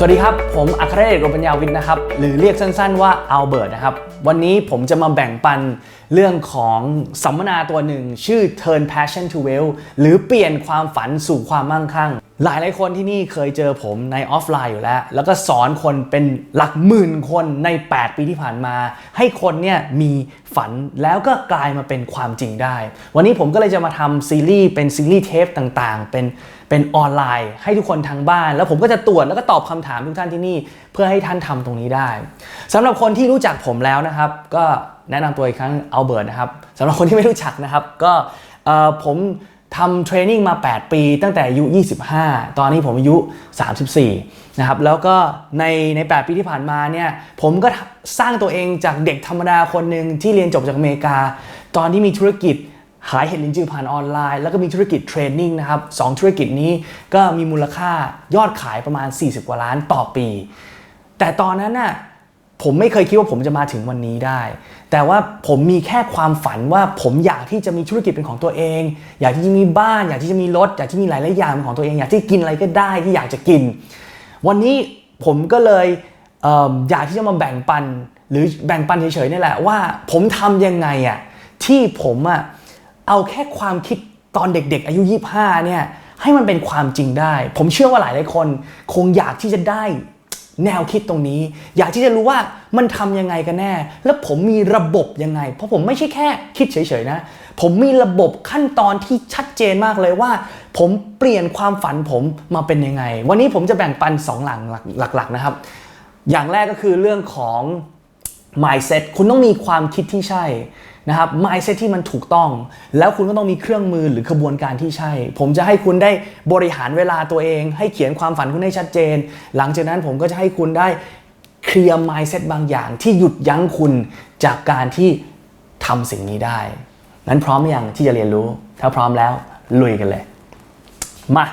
สวัสดีครับ ผมอัครเดชโรปัญญาวิทย์นะครับ หรือเรียกสั้นๆว่าอัลเบิร์ตนะครับ วันนี้ผมจะมาแบ่งปันเรื่องของสัมมนาตัวหนึ่ง ชื่อ Turn Passion to Wealth หรือเปลี่ยนความฝันสู่ความมั่งคั่ง หลายหลายคนที่นี่เคยเจอผมในออฟไลน์อยู่แล้ว แล้วก็สอนคนเป็นหลักหมื่นคนใน 8 ปีที่ผ่านมา ให้คนเนี่ยมีฝันแล้วก็กลายมาเป็นความจริงได้ วันนี้ผมก็เลยจะมาทำซีรีส์เป็นซีรีส์เทปต่างๆ เป็น เป็นออนไลน์ให้ทุกคนทางบ้าน แล้วผมก็จะตรวจแล้วก็ตอบคำถามทุกท่านที่นี่ เพื่อให้ท่านทำตรงนี้ได้สำหรับคนที่รู้จักผมแล้วนะครับ ก็แนะนำตัวอีกครั้งเอัลเบิร์ตนะครับสำหรับคนที่ไม่รู้จักนะครับ ก็ผมทำเทรนนิ่งมา 8 ปีตั้งแต่อายุ 25 ตอนนี้ผมอายุ 34 นะครับ แล้วก็ในใน 8 ปีที่ผ่านมาเนี่ย ผมก็สร้างตัวเองจากเด็กธรรมดาคนหนึ่งที่เรียนจบจากอเมริกา ตอนที่มีธุรกิจ ขายเห็ดลินจือผ่านออนไลน์ แล้วก็มีธุรกิจเทรนนิ่งนะครับสองธุรกิจนี้ก็มีมูลค่ายอดขายประมาณ 40 กว่าล้านต่อปี แต่ตอนนั้นน่ะผมไม่เคยคิดว่าผมจะมาถึงวันนี้ได้ แต่ว่าผมมีแค่ความฝันว่าผมอยากที่จะมีธุรกิจเป็นของตัวเอง อยากที่จะมีบ้าน อยากที่จะมีรถ อยากที่มีหลายๆอย่างเป็นของตัวเอง อยากที่กินอะไรก็ได้ที่อยากจะกิน วันนี้ผมก็เลยเออยากที่จะมาแบ่งปัน หรือแบ่งปันเฉยๆนี่แหละว่าผมทำยังไงอะที่ผมอะ เอาแค่ความคิดตอนเด็ก ๆ อายุ 25 เนี่ยให้มันเป็นความจริงได้ ผมเชื่อว่าหลายๆคน คงอยากที่จะได้แนวคิดตรงนี้ อยากที่จะรู้ว่ามันทำยังไงกันแน่ แล้วผมมีระบบยังไง เพราะผมไม่ใช่แค่คิดเฉยๆนะ ผมมีระบบขั้นตอนที่ชัดเจนมากเลยว่า ผมเปลี่ยนความฝันผมมาเป็นยังไง วันนี้ผมจะแบ่งปันสองหลังหลักๆนะครับ อย่างแรกก็คือเรื่องของ mindset คุณต้องมีความคิดที่ใช่ นะครับ mindset ที่มันถูกต้อง แล้วคุณก็ต้องมีเครื่องมือหรือขบวนการที่ใช่ ผมจะให้คุณได้บริหารเวลาตัวเอง ให้เขียนความฝันคุณให้ชัดเจน หลังจากนั้นผมก็จะให้คุณได้เคลียร์ mindset บางอย่างที่หยุดยั้งคุณจากการที่ทำสิ่งนี้ได้นั้นพร้อมหรือยังที่จะเรียนรู้ ถ้าพร้อมแล้วลุยกันเลย มา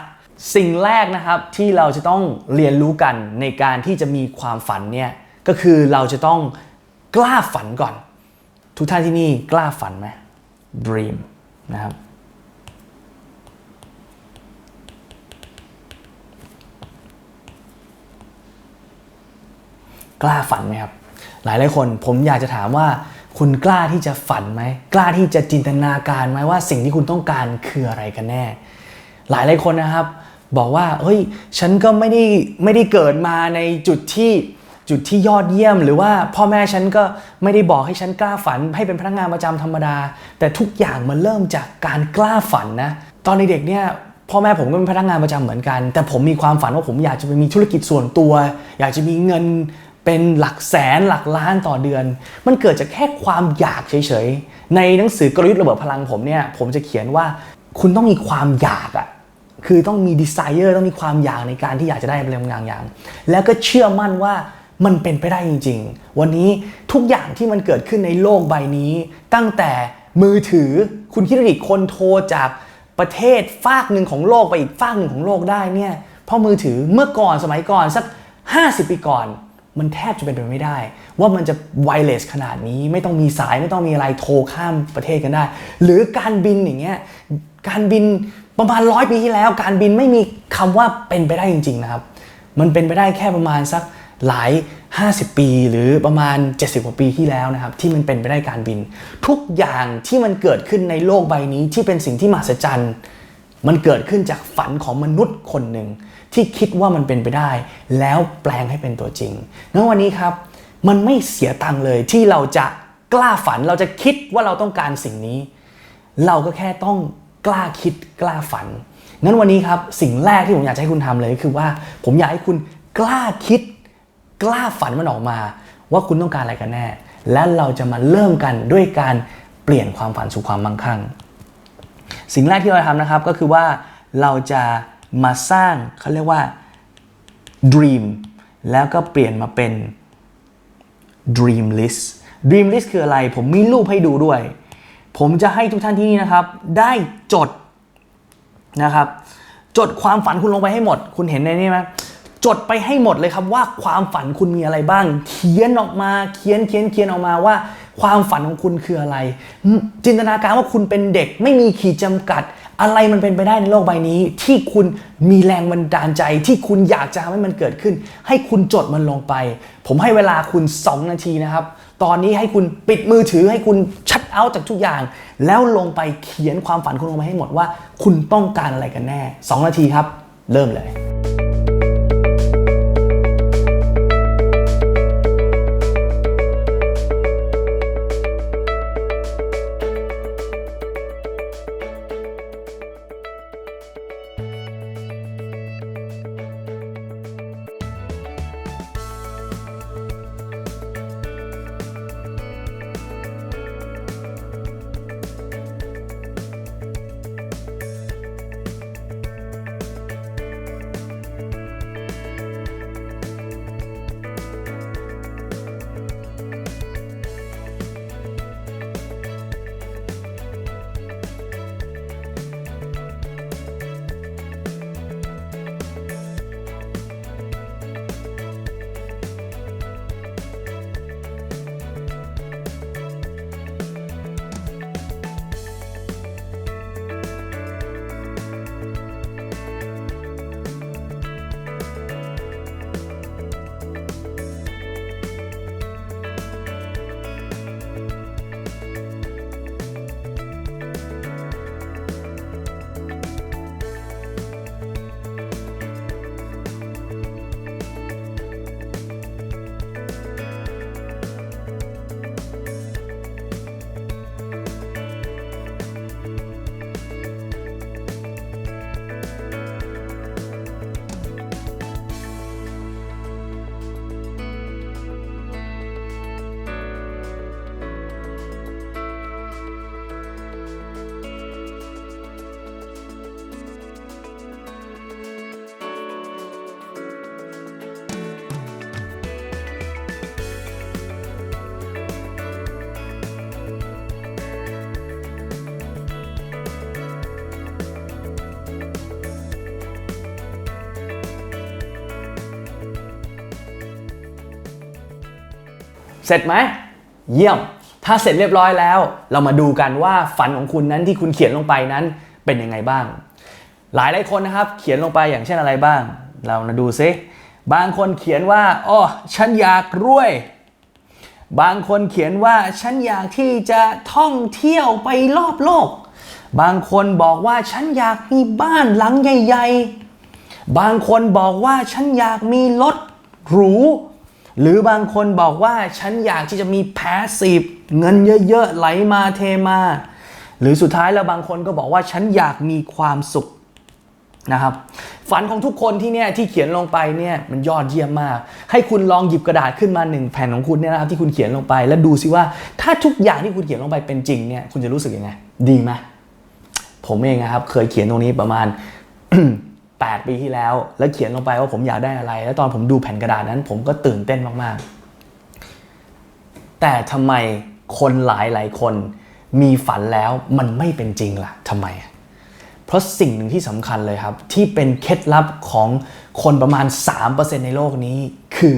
สิ่งแรกนะครับที่เราจะต้องเรียนรู้กันในการที่จะมีความฝันเนี่ยก็คือเราจะต้องกล้าฝันก่อน ทุกท่านที่นี่กล้าฝันไหม dream นะครับ กล้าฝันไหมครับ หลายหลายคนผมอยากจะถามว่าคุณกล้าที่จะฝันไหม กล้าที่จะจินตนาการไหมว่าสิ่งที่คุณต้องการคืออะไรกันแน่ หลายหลายคนนะครับ บอกว่าเฮ้ยฉันก็ไม่ได้ไม่ได้เกิดมาในจุดที่ จุดที่ยอดเยี่ยม หรือว่าพ่อแม่ฉันก็ไม่ได้บอกให้ฉันกล้าฝัน ให้เป็นพนักงานประจำธรรมดา แต่ทุกอย่างมันเริ่มจากการกล้าฝันนะ ตอนในเด็กเนี่ยพ่อแม่ผมก็เป็นพนักงานประจำเหมือนกัน แต่ผมมีความฝันว่าผมอยากจะไปมีธุรกิจส่วนตัว อยากจะมีเงินเป็นหลักแสนหลักล้านต่อเดือน มันเกิดจากแค่ความอยากเฉยๆ ในหนังสือกลยุทธ์ระเบิดพลังผมเนี่ยผมจะเขียนว่าคุณต้องมีความอยากอะคือต้องมีดีไซเ r ต้องมีความอยากในการที่อยากจะได้อะไรบางอย่าง แล้วก็เชื่อมั่นว่า มันเป็นไปได้จริง ๆ วันนี้ทุกอย่างที่มันเกิดขึ้นในโลกใบนี้ ตั้งแต่มือถือคุณคิดดูดิคนโทรจากประเทศฟากหนึ่งของโลกไปอีกฟากหนึ่งของโลกได้เนี่ยเพราะมือถือเมื่อก่อนสมัยก่อนสัก 50 ปีก่อน มันแทบจะเป็นไปไม่ได้ ว่ามันจะไวเลสขนาดนี้ไม่ต้องมีสายไม่ต้องมีอะไรโทรข้ามประเทศกันได้ หรือการบินอย่างเงี้ยการบินประมาณร้อยปีที่แล้ว การบินไม่มีคำว่าเป็นไปได้จริง ๆ นะครับ มันเป็นไปได้แค่ประมาณสัก หลาย 50 ปีหรือประมาณ 70กว่าปีที่แล้วนะครับที่มันเป็นไปได้การบิน ทุกอย่างที่มันเกิดขึ้นในโลกใบนี้ที่เป็นสิ่งที่มหัศจรรย์ มันเกิดขึ้นจากฝันของมนุษย์คนหนึ่งที่คิดว่ามันเป็นไปได้ แล้วแปลงให้เป็นตัวจริงงั้นวันนี้ครับ มันไม่เสียตังค์เลยที่เราจะกล้าฝันเราจะคิดว่าเราต้องการสิ่งนี้ เราก็แค่ต้องกล้าคิดกล้าฝันงั้นวันนี้ครับสิ่งแรกที่ผมอยากจะให้คุณทำเลยคือว่า ผมอยากให้คุณกล้าคิด กล้าฝันมันออกมา ว่าคุณต้องการอะไรกันแน่ และเราจะมาเริ่มกันด้วยการเปลี่ยนความฝันสู่ความมั่งคั่ง สิ่งแรกที่เราทำนะครับก็คือว่าเราจะมาสร้างเขาเรียกว่า dream แล้วก็เปลี่ยนมาเป็น dream list dream list คืออะไร ผมมีรูปให้ดูด้วย ผมจะให้ทุกท่านที่นี่นะครับ ได้จดนะครับ จดความฝันคุณลงไปให้หมด คุณเห็นในนี้ไหม จดไปให้หมดเลยครับว่าความฝันคุณมีอะไรบ้าง เขียนออกมาเขียนเขียนเขียนออกมาว่า ความฝันของคุณคืออะไร จินตนาการว่าคุณเป็นเด็กไม่มีขีดจำกัด อะไรมันเป็นไปได้ในโลกใบนี้ ที่คุณมีแรงบันดาลใจ ที่คุณอยากจะทำให้มันเกิดขึ้น ให้คุณจดมันลงไป ผมให้เวลาคุณ 2 นาทีนะครับ ตอนนี้ให้คุณปิดมือถือให้คุณชัดเอาจากทุกอย่าง แล้วลงไปเขียนความฝันคุณลงไปให้หมดว่า คุณต้องการอะไรกันแน่ 2 นาทีครับ เริ่มเลย เสร็จไหม เยี่ยม ถ้าเสร็จเรียบร้อยแล้ว เรามาดูกันว่าฝันของคุณนั้นที่คุณเขียนลงไปนั้นเป็นยังไงบ้าง หลายหลายคนนะครับ เขียนลงไปอย่างเช่นอะไรบ้าง เรามาดูซิบางคนเขียนว่าอ๋อฉันอยากรวย บางคนเขียนว่าฉันอยากที่จะท่องเที่ยวไปรอบโลก บางคนบอกว่าฉันอยากมีบ้านหลังใหญ่ ๆ บางคนบอกว่าฉันอยากมีรถหรู หรือบางคนบอกว่าฉันอยากที่จะมีแพสซีฟเงินเยอะๆไหลมาเทมา หรือสุดท้ายแล้วบางคนก็บอกว่าฉันอยากมีความสุขนะครับฝันของทุกคนที่เนี่ยที่เขียนลงไปเนี่ยมันยอดเยี่ยมมาก ให้คุณลองหยิบกระดาษขึ้นมาหนึ่งแผ่นของคุณเนี่ยนะครับที่คุณเขียนลงไป แล้วดูซิว่าถ้าทุกอย่างที่คุณเขียนลงไปเป็นจริงเนี่ยคุณจะรู้สึกยังไง ดีไหมผมเองนะครับเคยเขียนตรงนี้ประมาณ 8 ปีที่แล้ว แล้วเขียนลงไปว่าผมอยากได้อะไร แล้วตอนผมดูแผ่นกระดาษนั้น ผมก็ตื่นเต้นมากๆ แต่ทำไมคนหลายหลายคนมีฝันแล้วมันไม่เป็นจริงล่ะทำไม เพราะสิ่งหนึ่งที่สำคัญเลยครับ ที่เป็นเคล็ดลับของคนประมาณ 3%ในโลกนี้คือ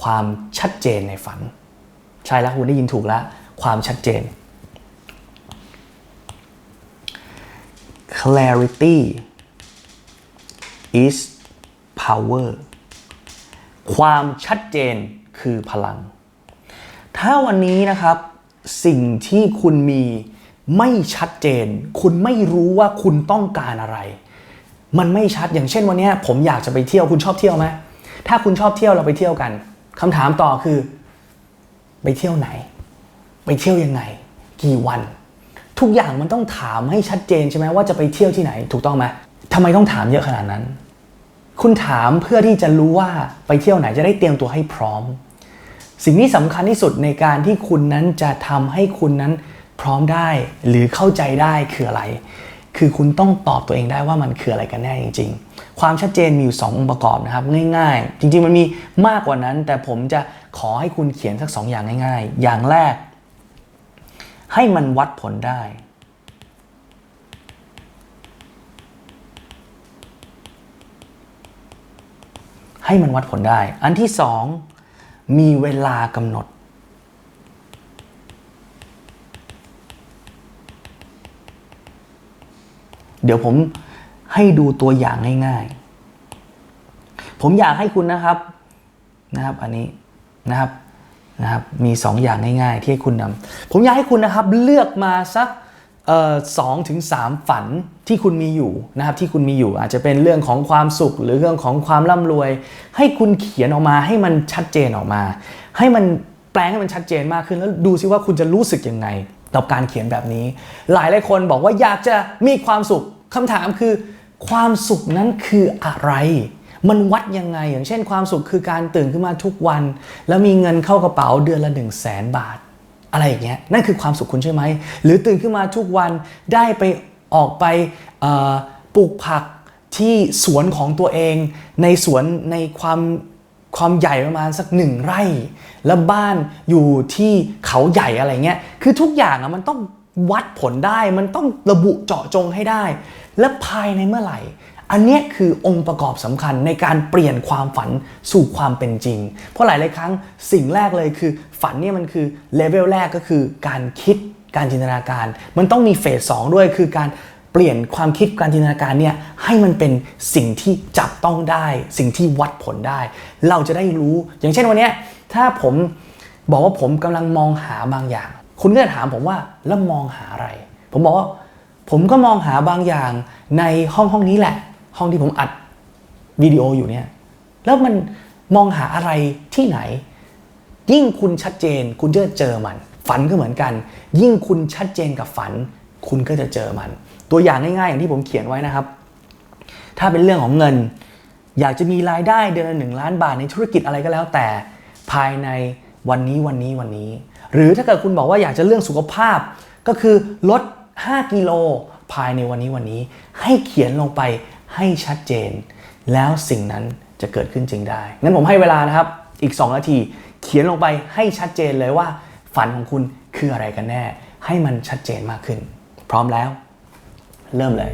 ความชัดเจนในฝัน ใช่แล้วคุณได้ยินถูกแล้ว ความชัดเจน clarity is power ความชัดเจนคือพลัง ถ้าวันนี้นะครับ สิ่งที่คุณมีไม่ชัดเจน คุณไม่รู้ว่าคุณต้องการอะไร มันไม่ชัดอย่างเช่นวันนี้ผมอยากจะไปเที่ยวคุณชอบเที่ยวไหมถ้าคุณชอบเที่ยวเราไปเที่ยวกันคำถามต่อคือ ไปเที่ยวไหน ไปเที่ยวยังไง กี่วัน ทุกอย่างมันต้องถามให้ชัดเจนใช่ไหมว่าจะไปเที่ยวที่ไหนถูกต้องไหม ทำไมต้องถามเยอะขนาดนั้น คุณถามเพื่อที่จะรู้ว่าไปเที่ยวไหนจะได้เตรียมตัวให้พร้อม สิ่งที่สำคัญที่สุดในการที่คุณนั้นจะทำให้คุณนั้นพร้อมได้หรือเข้าใจได้คืออะไร คือคุณต้องตอบตัวเองได้ว่ามันคืออะไรกันแน่จริง ๆ ความชัดเจนมีอยู่ 2 องค์ประกอบนะครับ ง่าย ๆ จริง ๆ มันมีมากกว่านั้น แต่ผมจะขอให้คุณเขียนสักสองอย่างง่าย ๆ อย่างแรก ให้มันวัดผลได้ ให้มันวัดผลได้ อันที่สองมีเวลากำหนด เดี๋ยวผมให้ดูตัวอย่างง่ายๆ ผมอยากให้คุณนะครับนะครับ อันนี้นะครับนะครับ มี2อย่างง่ายๆ ที่ให้คุณนำผมอยากให้คุณนะครับเลือกมาสัก สองถึงสามฝันที่คุณมีอยู่นะครับที่คุณมีอยู่อาจจะเป็นเรื่องของความสุขหรือเรื่องของความร่ำรวย ให้คุณเขียนออกมาให้มันชัดเจนออกมา ให้มันแปลงให้มันชัดเจนมากขึ้นแล้วดูซิว่าคุณจะรู้สึกยังไงต่อการเขียนแบบนี้ หลายหลายคนบอกว่าอยากจะมีความสุขคำถามคือ ความสุขนั้นคืออะไร มันวัดยังไงอย่างเช่น ความสุขคือการตื่นขึ้นมาทุกวัน แล้วมีเงินเข้ากระเป๋าเดือนละ 1 0 0 0 0แสนบาท อะไรอย่างเงี้ยนั่นคือความสุขคุณใช่ไหม หรือตื่นขึ้นมาทุกวันได้ไปออกไปปลูกผักที่สวนของตัวเอง ในสวนในความความใหญ่ประมาณสักหนึ่งไร่ แล้วบ้านอยู่ที่เขาใหญ่อะไรเงี้ยคือทุกอย่างอะมันต้องวัดผลได้มันต้องระบุเจาะจงให้ได้ และภายในเมื่อไหร่ อันนี้คือองค์ประกอบสำคัญในการเปลี่ยนความฝันสู่ความเป็นจริง เพราะหลายหลายครั้งสิ่งแรกเลยคือฝันเนี่ยมันคือเลเวลแรกก็คือการคิดการจินตนาการ มันต้องมีเฟสสองด้วยคือการเปลี่ยนความคิดการจินตนาการเนี่ยให้มันเป็นสิ่งที่จับต้องได้ สิ่งที่วัดผลได้ เราจะได้รู้อย่างเช่นวันนี้ถ้าผมบอกว่าผมกำลังมองหาบางอย่าง คุณก็จะถามผมว่าแล้วมองหาอะไร ผมบอกว่าผมก็มองหาบางอย่างในห้องห้องนี้แหละ ห้องที่ผมอัดวิดีโออยู่เนี่ยแล้วมันมองหาอะไรที่ไหน ยิ่งคุณชัดเจน คุณจะเจอมัน ฝันก็เหมือนกัน ยิ่งคุณชัดเจนกับฝัน คุณก็จะเจอมัน ตัวอย่างง่ายๆ อย่างที่ผมเขียนไว้นะครับ ถ้าเป็นเรื่องของเงิน อยากจะมีรายได้เดือนละหนึ่งล้านบาทในธุรกิจอะไรก็แล้วแต่ภายในวันนี้วันนี้วันนี้ หรือถ้าเกิดคุณบอกว่าอยากจะเรื่องสุขภาพ ก็คือลด 5 กิโลภายในวันนี้วันนี้ ให้เขียนลงไป ให้ชัดเจน แล้วสิ่งนั้นจะเกิดขึ้นจริงได้ งั้นผมให้เวลานะครับอีก 2 นาที เขียนลงไปให้ชัดเจนเลยว่า ฝันของคุณคืออะไรกันแน่ ให้มันชัดเจนมากขึ้น พร้อมแล้ว เริ่มเลย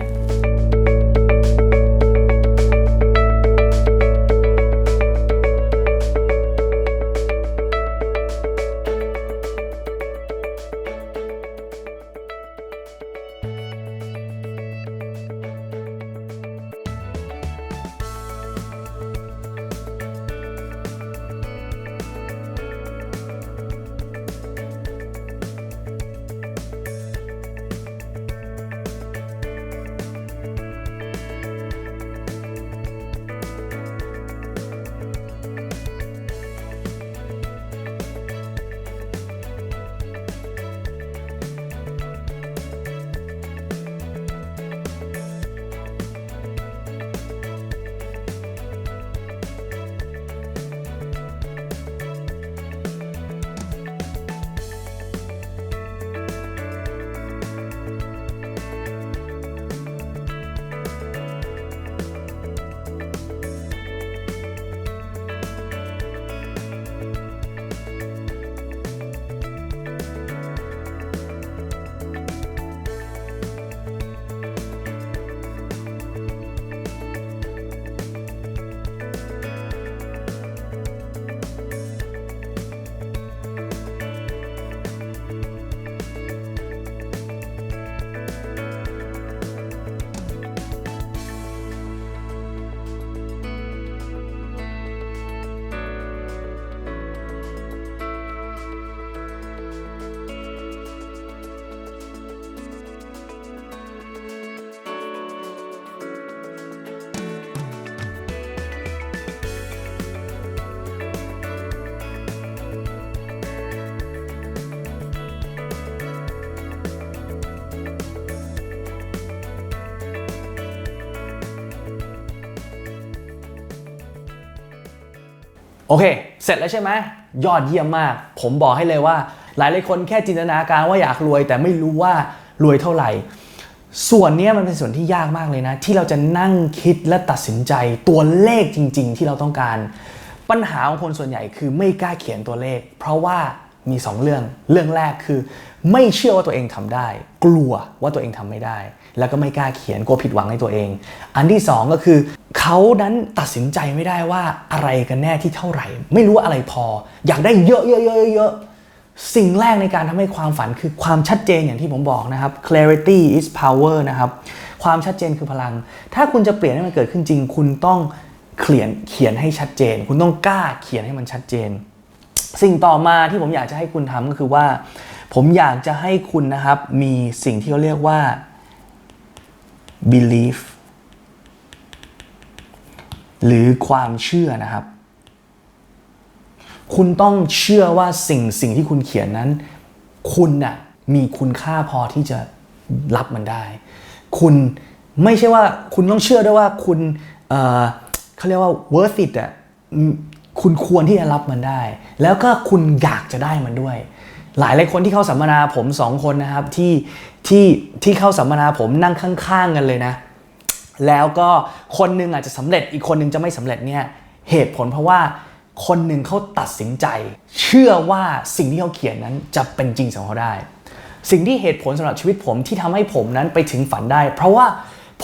โอเค เสร็จแล้วใช่ไหมยอดเยี่ยมมาก ผมบอกให้เลยว่า หลายหลายคนแค่จินตนาการว่าอยากรวย แต่ไม่รู้ว่ารวยเท่าไหร่ ส่วนนี้มันเป็นส่วนที่ยากมากเลยนะ ที่เราจะนั่งคิดและตัดสินใจตัวเลขจริง ๆ ที่เราต้องการ ปัญหาของคนส่วนใหญ่คือไม่กล้าเขียนตัวเลข เพราะว่า มี 2 เรื่อง เรื่องแรกคือไม่เชื่อว่าตัวเองทำได้ กลัวว่าตัวเองทำไม่ได้ แล้วก็ไม่กล้าเขียนกลัวผิดหวังในตัวเอง อันที่ 2 ก็คือเขานั้นตัดสินใจไม่ได้ว่าอะไรกันแน่ที่เท่าไหร่ ไม่รู้ว่าอะไรพอ อยากได้เยอะๆๆๆสิ่งแรกในการทำให้ความฝันคือความชัดเจนอย่างที่ผมบอกนะครับ clarity is power นะครับ ความชัดเจนคือพลัง ถ้าคุณจะเปลี่ยนให้มันเกิดขึ้นจริง คุณต้องเขียนเขียนให้ชัดเจน คุณต้องกล้าเขียนให้มันชัดเจน สิ่งต่อมาที่ผมอยากจะให้คุณทำก็คือว่า ผมอยากจะให้คุณนะครับมีสิ่งที่เขาเรียกว่า belief หรือความเชื่อนะครับ คุณต้องเชื่อว่าสิ่งสิ่งที่คุณเขียนนั้น คุณน่ะมีคุณค่าพอที่จะรับมันได้ คุณไม่ใช่ว่าคุณต้องเชื่อด้วยว่าคุณเเขาเรียกว่า worth it อะ คุณควรที่จะรับมันได้ แล้วก็คุณอยากจะได้มันด้วย หลายหลายคนที่เข้าสัมมนาผมสองคนนะครับที่ที่ที่เข้าสัมมนาผมนั่งข้างๆกันเลยนะ แล้วก็คนหนึ่งอาจจะสำเร็จอีกคนหนึ่งจะไม่สำเร็จเนี่ยเหตุผลเพราะว่าคนหนึ่งเขาตัดสินใจ เชื่อว่าสิ่งที่เขาเขียนนั้นจะเป็นจริงสำหรับเขาได้ สิ่งที่เหตุผลสำหรับชีวิตผมที่ทำให้ผมนั้นไปถึงฝันได้ เพราะว่า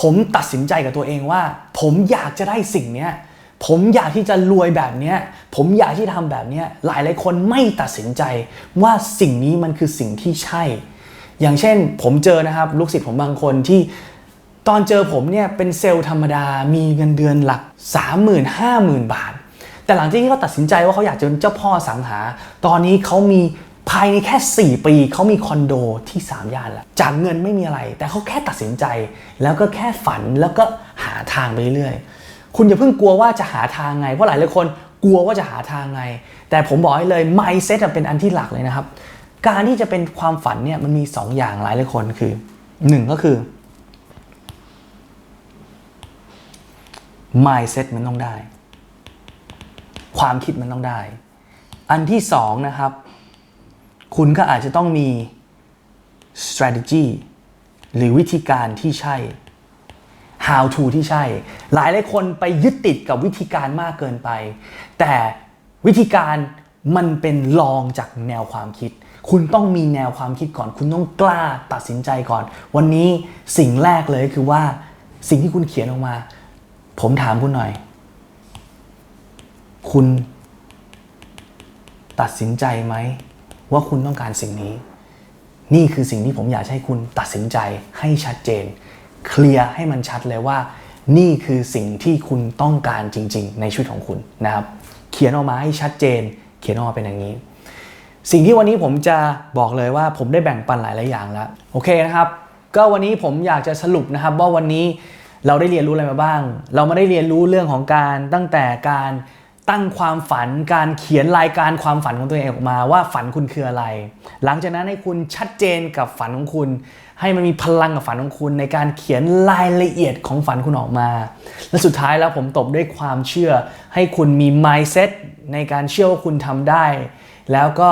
ผมตัดสินใจกับตัวเองว่า ผมอยากจะได้สิ่งเนี้ย ผมอยากที่จะรวยแบบนี้ ผมอยากที่ทำแบบนี้ หลายหลายคนไม่ตัดสินใจว่าสิ่งนี้มันคือสิ่งที่ใช่ อย่างเช่น ผมเจอนะครับ ลูกศิษย์ผมบางคนที่ตอนเจอผมเนี่ยเป็นเซลล์ธรรมดา มีเงินเดือนหลัก 30,000 50,000 บาท แต่หลังจากที่เขาตัดสินใจว่าเขาอยากจะเป็นเจ้าพ่อสังหา ตอนนี้เขามีภายในแค่ 4 ปีเขามีคอนโดที่ 3 ย่านแล้ว จากเงินไม่มีอะไร แต่เขาแค่ตัดสินใจ แล้วก็แค่ฝันแล้วก็หาทางไปเรื่อยๆ คุณอย่าเพิ่งกลัวว่าจะหาทางไง เพราะหลายหลายคนกลัวว่าจะหาทางไง แต่ผมบอกให้เลย mindset เป็นอันที่หลักเลยนะครับ การที่จะเป็นความฝันเนี่ยมันมี 2 อย่างหลายหลายคนคือ 1 ก็คือ mindset มันต้องได้ ความคิดมันต้องได้ อันที่สองนะครับ คุณก็อาจจะต้องมี strategy หรือวิธีการที่ใช่ how to ที่ใช่ หลายหลายคนไปยึดติดกับวิธีการมากเกินไป แต่วิธีการมันเป็นรองจากแนวความคิด คุณต้องมีแนวความคิดก่อน คุณต้องกล้าตัดสินใจก่อน วันนี้สิ่งแรกเลยคือว่าสิ่งที่คุณเขียนออกมา ผมถามคุณหน่อย คุณตัดสินใจไหม ว่าคุณต้องการสิ่งนี้ นี่คือสิ่งที่ผมอยากให้คุณตัดสินใจให้ชัดเจน เคลียร์ให้มันชัดเลยว่า นี่คือสิ่งที่คุณต้องการจริง ๆ ในชีวิตของคุณนะครับ เขียนออกมาให้ชัดเจน เขียนออกมาเป็นอย่างนี้ สิ่งที่วันนี้ผมจะบอกเลยว่าผมได้แบ่งปันหลายๆอย่างแล้วโอเคนะครับ ก็วันนี้ผมอยากจะสรุปนะครับว่าวันนี้เราได้เรียนรู้อะไรมาบ้าง เราไม่ได้เรียนรู้เรื่องของการตั้งแต่การตั้งความฝันการเขียนรายการความฝันของตัวเองออกมาว่าฝันคุณคืออะไร หลังจากนั้นให้คุณชัดเจนกับฝันของคุณ ให้มันมีพลังกับฝันของคุณในการเขียนรายละเอียดของฝันคุณออกมา และสุดท้ายแล้วผมตบด้วยความเชื่อ ให้คุณมี mindset ในการเชื่อว่าคุณทำได้ แล้วก็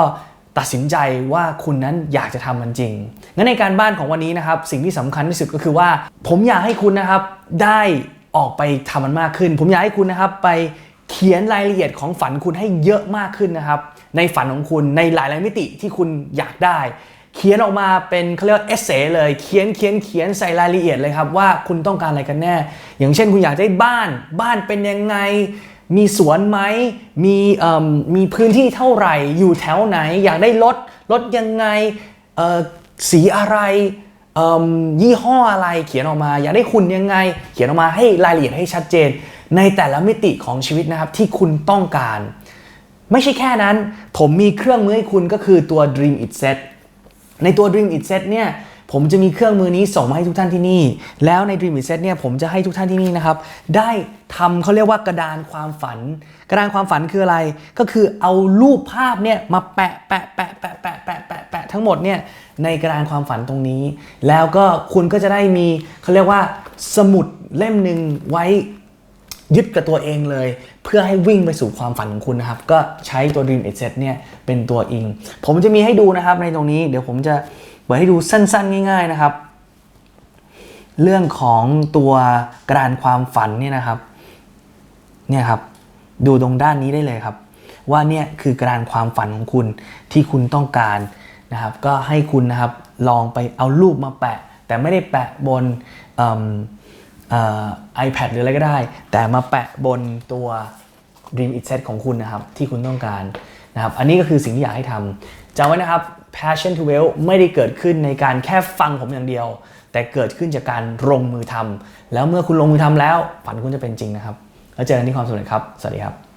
ตัดสินใจว่าคุณนั้นอยากจะทำมันจริง งั้นในการบ้านของวันนี้นะครับ สิ่งที่สำคัญที่สุดก็คือว่า ผมอยากให้คุณนะครับได้ออกไปทำมันมากขึ้น ผมอยากให้คุณนะครับไปเขียนรายละเอียดของฝันคุณให้เยอะมากขึ้นนะครับ ในฝันของคุณในหลายๆมิติที่คุณอยากได้ เขียนออกมาเป็นเขาเรียกเอเซเลยเขียนเขียนเขียนใส่รายละเอียดเลยครับว่าคุณต้องการอะไรกันแน่ อย่างเช่นคุณอยากได้บ้าน บ้านเป็นยังไง มีสวนไหมมีเอิ่มมีพื้นที่เท่าไหร่ อยู่แถวไหน อยากได้รถรถยังไงเอ่อสีอะไรเอิ่มยี่ห้ออะไรเขียนออกมา อยากได้คุณยังไง เขียนออกมาให้รายละเอียดให้ชัดเจน ในแต่ละมิติของชีวิตนะครับที่คุณต้องการ ไม่ใช่แค่นั้น ผมมีเครื่องมือให้คุณก็คือตัว Dream It Set ในตัว Dream It Set เนี่ยผมจะมีเครื่องมือนี้ส่งมาให้ทุกท่านที่นี่ แล้วใน Dream It Set เนี่ยผมจะให้ทุกท่านที่นี่นะครับ ได้ทำเขาเรียกว่ากระดานความฝัน กระดานความฝันคืออะไร ก็คือเอารูปภาพเนี่ยมาแปะแปะแปะแปะแปะแปะแปะแปะทั้งหมดเนี่ยในกระดานความฝันตรงนี้ แล้วก็คุณก็จะได้มีเขาเรียกว่าสมุดเล่มหนึ่งไว้ ยึดกับตัวเองเลย เพื่อให้วิ่งไปสู่ความฝันของคุณนะครับ ก็ใช้ตัว Dream It Set เนี่ยเป็นตัวอิง ผมจะมีให้ดูนะครับในตรงนี้เดี๋ยวผมจะเปิดให้ดูสั้นๆ ง่าย ๆนะครับ เรื่องของตัวกระดานความฝันเนี่ยนะครับเนี่ยครับดูตรงด้านนี้ได้เลยครับ ว่าเนี่ยคือกระดานความฝันของคุณที่คุณต้องการนะครับ ก็ให้คุณนะครับลองไปเอารูปมาแปะ แต่ไม่ได้แปะบนอ iPad หรืออะไรก็ได้ แต่มาแปะบนตัว Dream It Set ของคุณนะครับ ที่คุณต้องการนะครับ อันนี้ก็คือสิ่งที่อยากให้ทำจำไว้นะครับ passion to wealth ไม่ได้เกิดขึ้นในการแค่ฟังผมอย่างเดียว แต่เกิดขึ้นจากการลงมือทำแล้วเมื่อคุณลงมือทำแล้ว ฝันคุณจะเป็นจริงนะครับ แล้วเจอกันที่ความสุขครับ สวัสดีครับ